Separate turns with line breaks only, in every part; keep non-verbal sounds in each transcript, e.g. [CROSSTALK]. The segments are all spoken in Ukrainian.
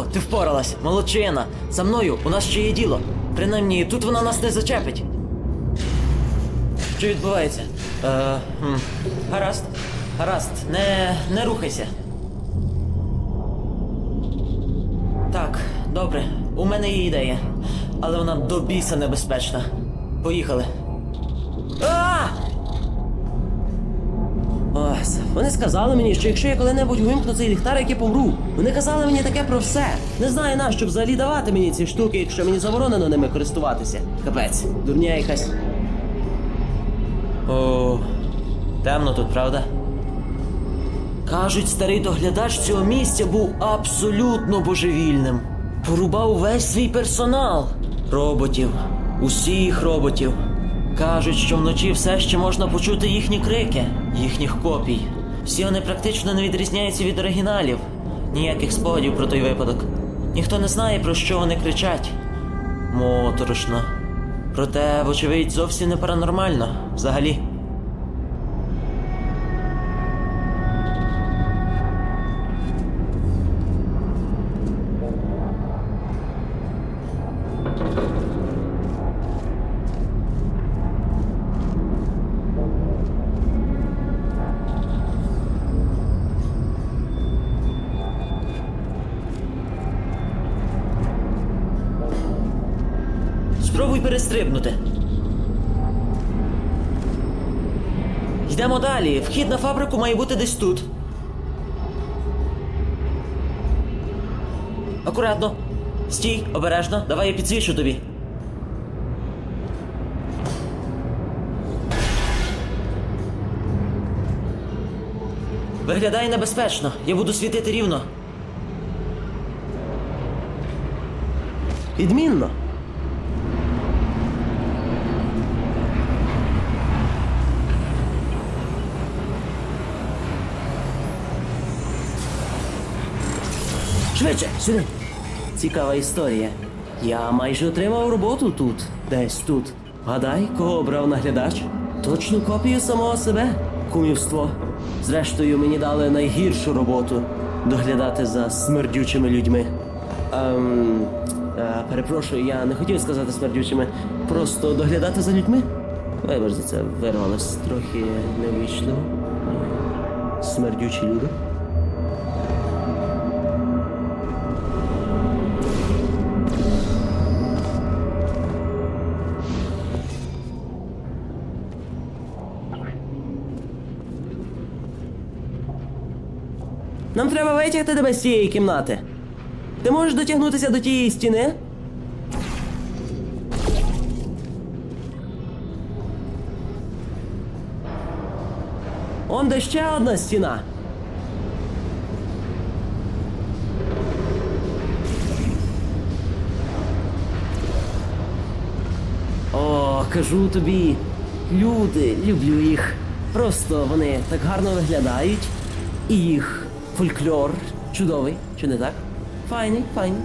Чудово, ти впоралась, молодчина. За мною у нас ще є діло. Принаймні, тут вона нас не зачепить. Що відбувається? Е, хм. Гаразд. Гаразд, не, не рухайся. Так, добре, у мене є ідея. Але вона до біса небезпечна. Поїхали. Вони сказали мені, що якщо я коли-небудь вимкну цей ліхтарик, я помру. Вони казали мені таке про все. Не знаю на що взагалі давати мені ці штуки, якщо мені заборонено ними користуватися. Капець, дурня якась. О, темно тут, правда? Кажуть, старий доглядач цього місця був абсолютно божевільним. Порубав весь свій персонал. Роботів, усіх роботів. Кажуть, що вночі все ще можна почути їхні крики, їхніх копій. Всі вони практично не відрізняються від оригіналів. Ніяких спогадів про той випадок. Ніхто не знає, про що вони кричать. Моторошно. Проте, вочевидь, зовсім не паранормально взагалі. Йдемо далі. Вхід на фабрику має бути десь тут. Акуратно. Стій, обережно. Давай я підсвічу тобі. Виглядає небезпечно. Я буду світити рівно. Відмінно. Швидше, сюди. Цікава історія. Я майже отримав роботу тут, десь тут. Гадай, кого обрав наглядач? Точну копію самого себе. Кумівство. Зрештою, мені дали найгіршу роботу доглядати за смердючими людьми. Ем, е, перепрошую, я не хотів сказати смердючими. Просто доглядати за людьми. Вибач за це вирвалось трохи невічливо. Е, Смердючі люди. Нам треба витягти тебе з цієї кімнати. Ти можеш дотягнутися до тієї стіни? Он де ще одна стіна. О, кажу тобі, люди, люблю їх. Просто вони так гарно виглядають. І їх фольклор чудовий, чи не так? Файний, файний.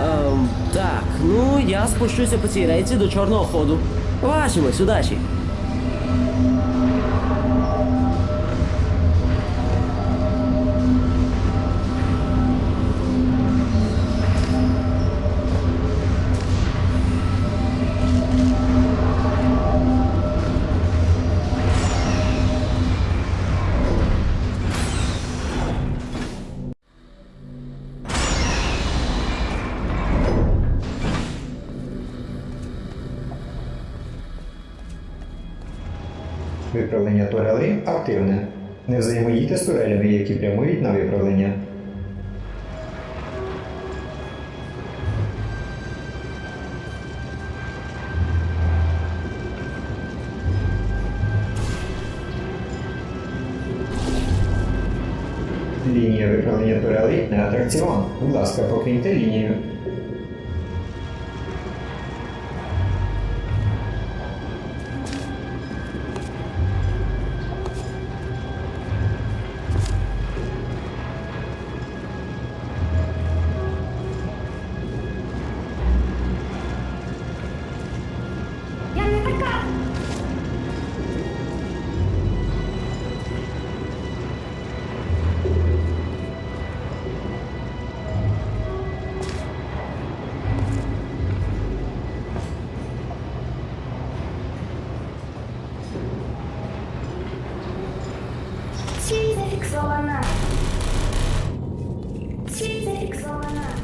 Ем, так, ну я спущуся по цій рейці до чорного ходу. Побачимось, удачі!
Виправлення турелей активне. Не взаємодійте з турелями, які прямують на виправлення. Лінія виправлення турелей не атракціон. Будь ласка, покиньте лінію.
solana. Çift
tık solana.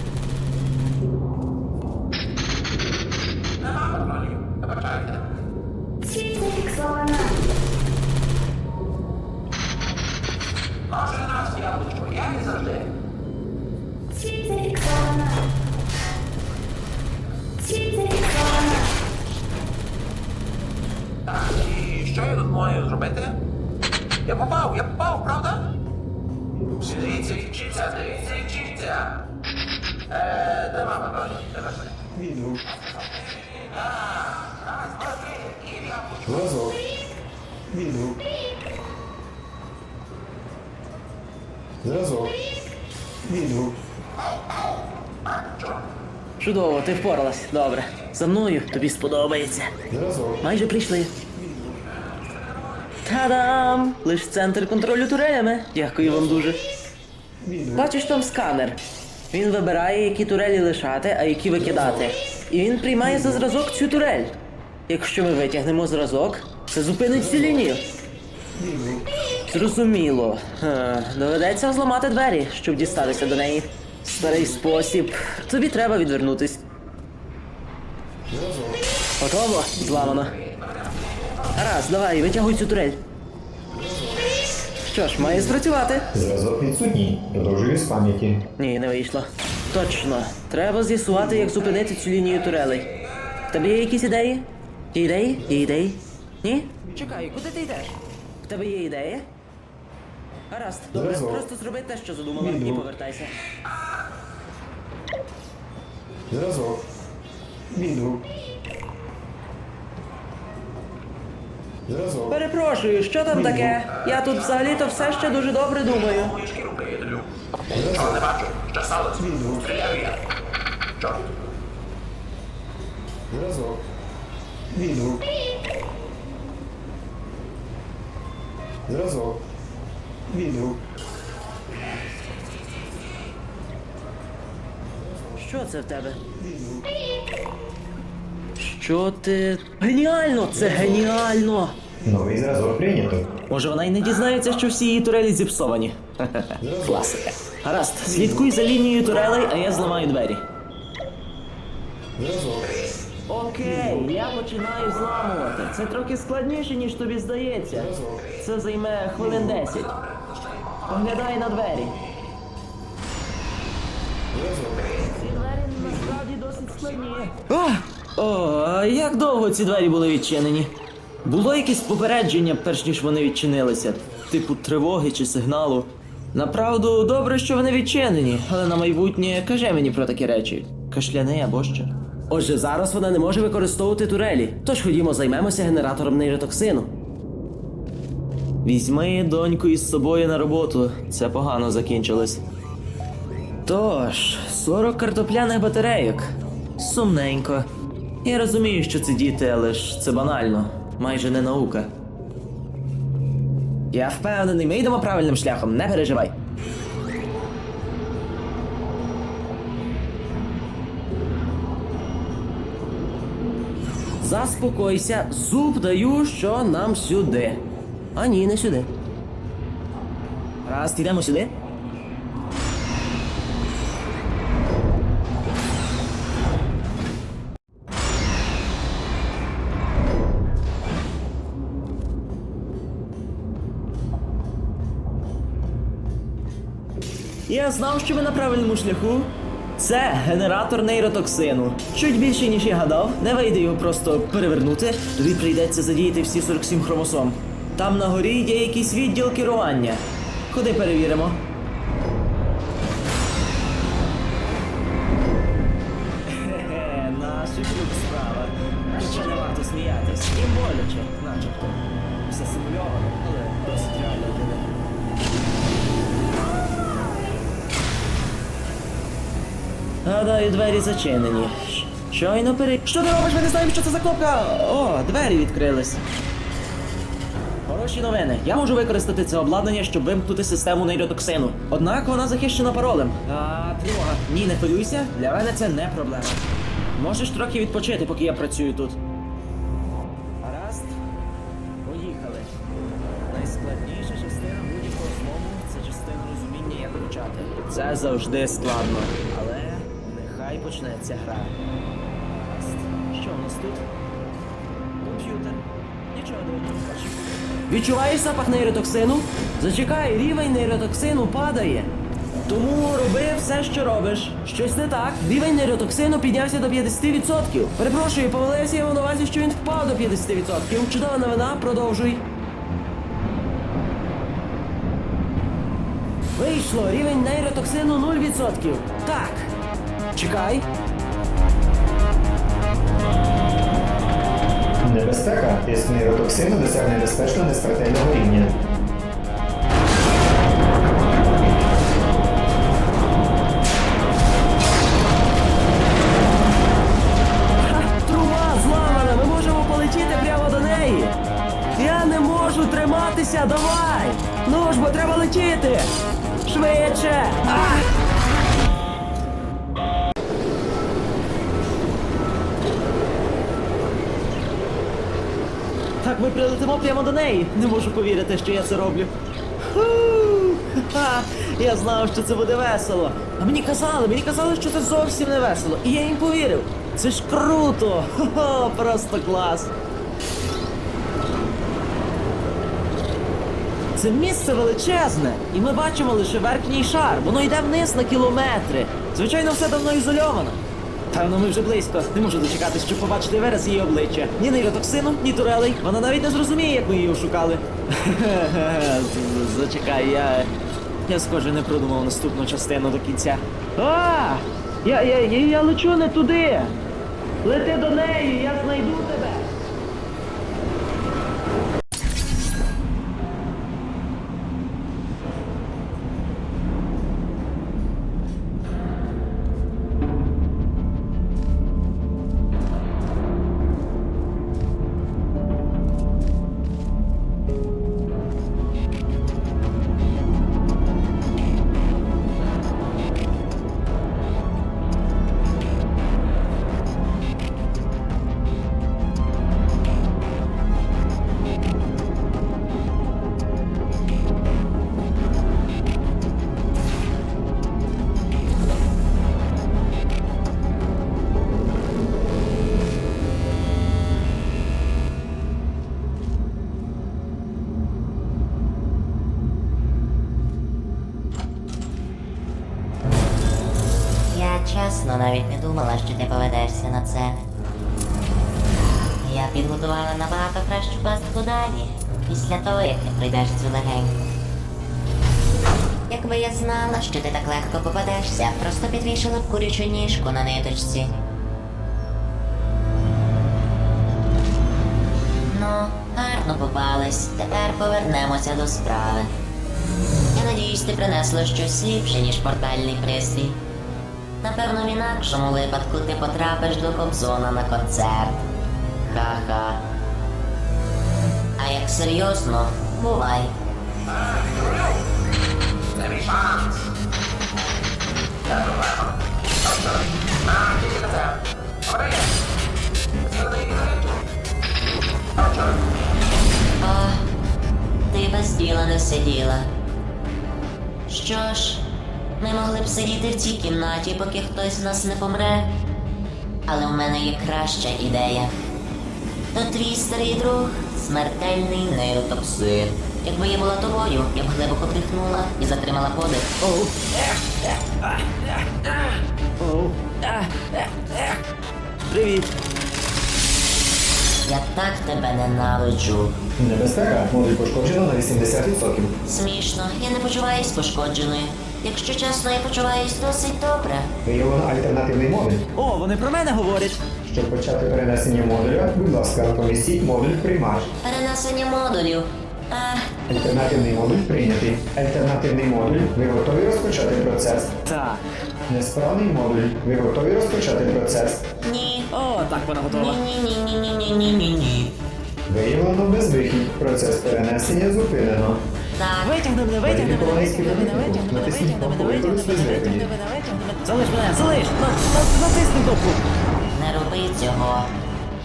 Яблучко.
Зв'язок. Відгук. Зв'язок. Відгук.
Чудово, ти впоралась. Добре. За мною тобі сподобається.
Зв'язок.
Майже прийшли. Та-дам! Лиш центр контролю турелями. Дякую вам дуже. Бачиш там сканер. Він вибирає, які турелі лишати, а які викидати. І він приймає за зразок цю турель. Якщо ми витягнемо зразок, це зупинить всю лінію. Зрозуміло. Ха, доведеться зламати двері, щоб дістатися до неї. Старий спосіб. Тобі треба відвернутись. Готово? Зламано. Раз, давай, витягуй цю турель. Що ж, має спрацювати.
Зв'язок відсутній. Продовжую з пам'яті.
Ні, не вийшло. Точно. Треба з'ясувати, як зупинити цю лінію турелей. В тебе є якісь ідеї? Є ідеї? Є ідеї? Ні? Чекай, куди ти йдеш? В тебе є ідеї? Гаразд, добре,
Зв'язок.
просто зроби те, що задумала, і
Відгук.
повертайся.
Зв'язок. Відгук.
Перепрошую, що там таке? Я тут взагалі-то все ще дуже добре думаю.
Але бачу, що сталося. Стріляю я.
Зв'язок. Відгук.
Що це в тебе?
Відгук.
Що ти. Геніально! Це геніально!
Новий зразок прийнято.
Може вона й не дізнається, що всі її турелі зіпсовані. [LAUGHS] Класика. Гаразд, слідкуй за лінією турелей, а я зламаю двері. Окей, я починаю зламувати. Це трохи складніше, ніж тобі здається. Це займе хвилин 10. Поглядай на двері. Ці двері насправді досить складні. О, а як довго ці двері були відчинені? Було якесь попередження, перш ніж вони відчинилися, типу тривоги чи сигналу. Направду, добре, що вони відчинені, але на майбутнє кажи мені про такі речі. Кашляни або що. Отже, зараз вона не може використовувати турелі, тож ходімо займемося генератором нейротоксину. Візьми доньку із собою на роботу. Це погано закінчилось. Тож, 40 картопляних батарейок. Сумненько. Я розумію, що це діти, але ж це банально, майже не наука. Я впевнений, ми йдемо правильним шляхом, не переживай. Заспокойся, зуб даю, що нам сюди. А ні, не сюди. Раз, йдемо сюди. Я знав, що ви на правильному шляху. Це генератор нейротоксину. Чуть більше, ніж я гадав, не вийде його просто перевернути, тобі прийдеться задіяти всі 47 хромосом. Там на горі є якийсь відділ керування. Ходи перевіримо. Хе-хе, наша справа. Хоча не варто сміятись. І боляче, начебто. Все симульовано, але досить реально для мене. Гадаю, двері зачинені. Щойно пере... Що ти робиш? Ми не знаємо, що це за кнопка! О, двері відкрились. Хороші новини. Я можу використати це обладнання, щоб вимкнути систему нейротоксину. Однак вона захищена паролем. А, тривога. Ні, не хвилюйся, для мене це не проблема. Можеш трохи відпочити, поки я працюю тут. Гаразд. Поїхали. Найскладніша частина будь-якого злому це частина розуміння, як почати. Це завжди складно. Але нехай почнеться гра. Що у нас тут? Комп'ютер. Нічого не бачу. Відчуваєш запах нейротоксину? Зачекай, рівень нейротоксину падає. Тому роби все, що робиш. Щось не так. Рівень нейротоксину піднявся до 50%. Перепрошую, помилився я на увазі, що він впав до 50%. Чудова новина, продовжуй. Вийшло, рівень нейротоксину 0%. Чекай.
Небезпека. Тиск нейротоксину досяг безпечного несмертельного рівня.
Прямо. Не можу повірити, що я це роблю. Ха! Я знав, що це буде весело. А мені казали, мені казали, що це зовсім не весело. І я їм повірив. Це ж круто! Хо-хо, просто клас. Це місце величезне, і ми бачимо лише верхній шар. Воно йде вниз на кілометри. Звичайно, все давно ізольовано. Певно, ми вже близько. Не можу дочекатись, щоб побачити вираз її обличчя. Ні нейротоксину, ні турелей. Вона навіть не зрозуміє, як ми її ошукали. [LAUGHS] Зачекай, я. Я схоже не продумав наступну частину до кінця. А! Я, я, я, я лечу не туди. Лети до неї, я знайду
що ти поведешся на це. Я підготувала набагато кращу пастку далі, після того, як ти пройдеш цю легеньку. Якби я знала, що ти так легко попадешся, просто підвішала б курячу ніжку на ниточці. Ну, гарно попались. Тепер повернемося до справи. Я надіюсь, ти принесла щось ліпше, ніж портальний пристрій. Напевно, в інакшому випадку ти потрапиш до Кобзона на концерт. Ха-ха. А як серйозно, бувай.
А,
ти без діла не сиділа. Що ж, ми могли б сидіти в цій кімнаті, поки хтось з нас не помре. Але в мене є краща ідея. То твій старий друг смертельний нейротоксин. Якби я була тобою, я б глибоко вдихнула і затримала подих.
Оу. Оу. Привіт.
Я так тебе ненавиджу.
Небезпека. Модуль пошкоджено на 80%.
Смішно, я не почуваюсь пошкодженою. Якщо чесно, я почуваюсь досить добре.
Виявлено альтернативний модуль.
О, вони про мене говорять.
Щоб почати перенесення модуля, будь ласка, помістіть модуль в приймач.
Перенесення модулів. А,
Альтернативний модуль прийнятий. Альтернативний модуль. Ви готові розпочати процес?
Так.
Несправний модуль. Ви готові розпочати процес?
ні.
О, так вона готова.
Ні-ні-ні-ні-ні-ні-ні-ні.
Виявлено безвихідь. Процес перенесення зупинено.
Так,
Витягни мене, витягни мене, витягни мене, витягни мене, витягни мене, витягни мене, витягни мене, витягни мене. Залиш мене, залиш! На- на- Натисни кнопку.
не роби цього.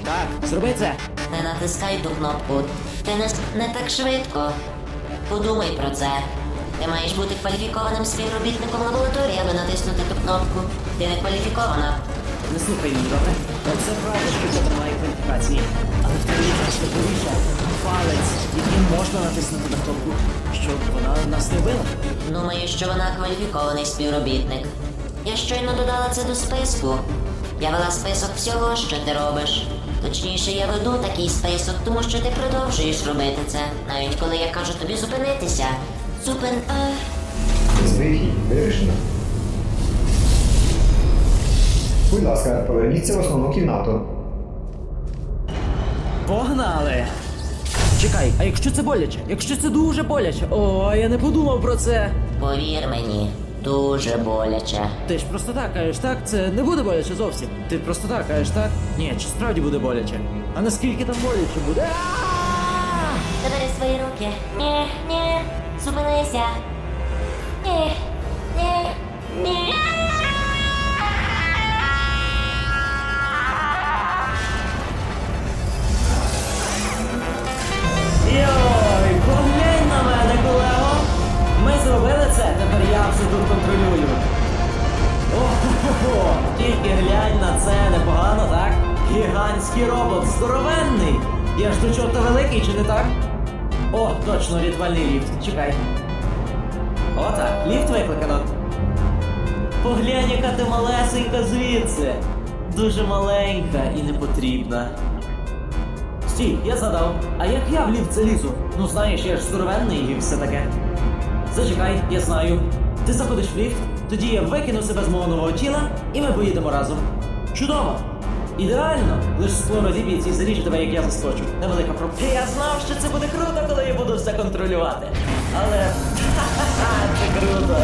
Так, зроби це.
Не натискай ту кнопку. Ти не, не так швидко. Подумай про це. Ти маєш бути кваліфікованим співробітником лабораторії, аби натиснути ту кнопку. Ти не кваліфікована.
Не слухай її, добре? Це правда, що це немає кваліфікації. Але в тебе є просто повіша, палець, яким можна натиснути на кнопку, щоб вона нас не вбила.
Думаю, що вона кваліфікований співробітник. Я щойно додала це до списку. Я вела список всього, що ти робиш. Точніше, я веду такий список, тому що ти продовжуєш робити це, навіть коли я кажу тобі зупинитися. Зупин.
Вирішено. Будь ласка, поверніться в основну кімнату.
Погнали! Чекай, а якщо це боляче? Якщо це дуже боляче? О, я не подумав про це.
Повір мені, дуже боляче.
Ти ж просто так кажеш, так? Це не буде боляче зовсім. Ти просто так кажеш, так? Ні, чи справді буде боляче? А наскільки там боляче буде? А!
Забери свої руки. Ні, ні, зупинися. Ні, ні, ні.
Зробили це, тепер я все тут контролюю. Ого, тільки глянь на це, непогано, так? Гігантський робот, здоровенний! Я ж до чого-то великий, чи не так? О, точно, рятувальний ліфт. Чекай. Отак, ліфт викликано. Поглянь, яка ти малесенька звідси. Дуже маленька і непотрібна. Стій, я задав. А як я в ліфт залізу? Ну знаєш, я ж здоровенний і все таке. Зачекай, я знаю. Ти заходиш в ліфт, тоді я викину себе з мого нового тіла, і ми поїдемо разом. Чудово! Ідеально! Лиш скло розіб'ється і заріже тебе, як я заскочу. Невелика проблема. Я знав, що це буде круто, коли я буду все контролювати. Але. [LAUGHS] Це круто!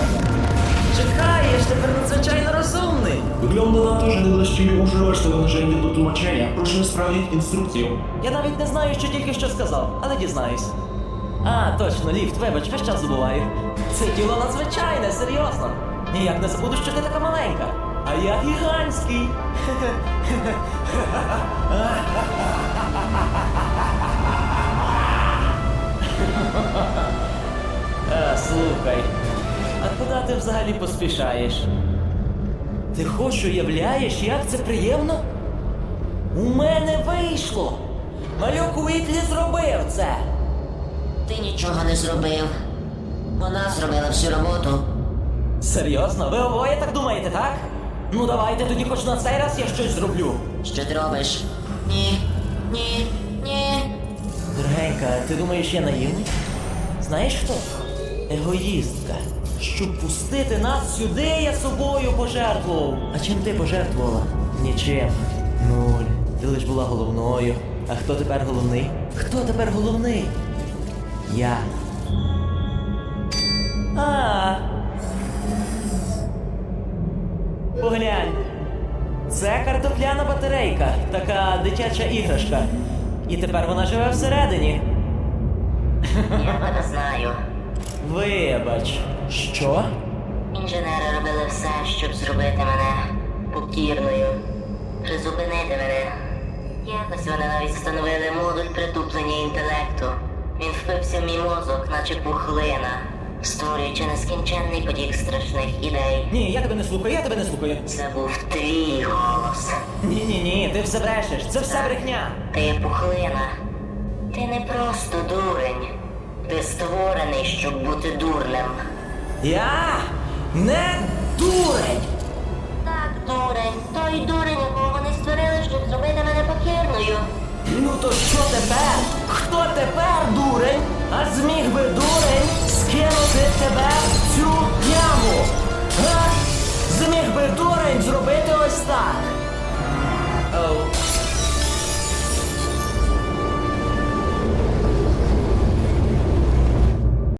Чекаєш, тепер надзвичайно розумний.
Wygląda na to, że niewłaściwie użyłeś tego narzędzia do tłumaczenia. Proszę sprawdzić instrukcję.
Я навіть не знаю, що тільки що сказав, але дізнаюсь. А, точно, ліфт, вибач, весь час забуваю. Це діло надзвичайне, серйозно. Ніяк не забуду, що ти така маленька. А я гігантський. а, слухай, а куди ти взагалі поспішаєш? Ти хоч уявляєш, як це приємно? У мене вийшло! Малюк Уітлі зробив це!
Ти нічого не зробив. Вона зробила всю роботу.
Серйозно? Ви обоє так думаєте, так? Ну давайте тоді хоч на цей раз я щось зроблю.
Що ти робиш? Ні, ні, ні.
Дорогенька, ти думаєш, я наївний? Знаєш хто? Егоїстка. Щоб пустити нас сюди, я собою пожертвував. А чим ти пожертвувала? Нічим. Нуль. Ти лиш була головною. А хто тепер головний? Хто тепер головний? Я. картопляна батарейка, така дитяча іграшка. І тепер вона живе всередині.
Я тебе знаю.
Вибач. Що?
Інженери робили все, щоб зробити мене покірною, призупинити мене. Якось вони навіть встановили модуль притуплення інтелекту. Він впився в мій мозок, наче пухлина, створюючи нескінченний потік страшних ідей.
Ні, я тебе не слухаю, я тебе не слухаю.
Це був твій голос.
Ні, ні, ні, ти все брешеш. Це все брехня.
Ти пухлина. Ти не просто дурень. Ти створений, щоб бути дурним.
Я не дурень.
Так, дурень. Той дурень, якого вони створили, щоб зробити мене покірною.
Ну то що тепер? Хто тепер дурень? А зміг би дурень кинути тебе цю яму. Га? Зміг би дурень зробити ось так. Oh.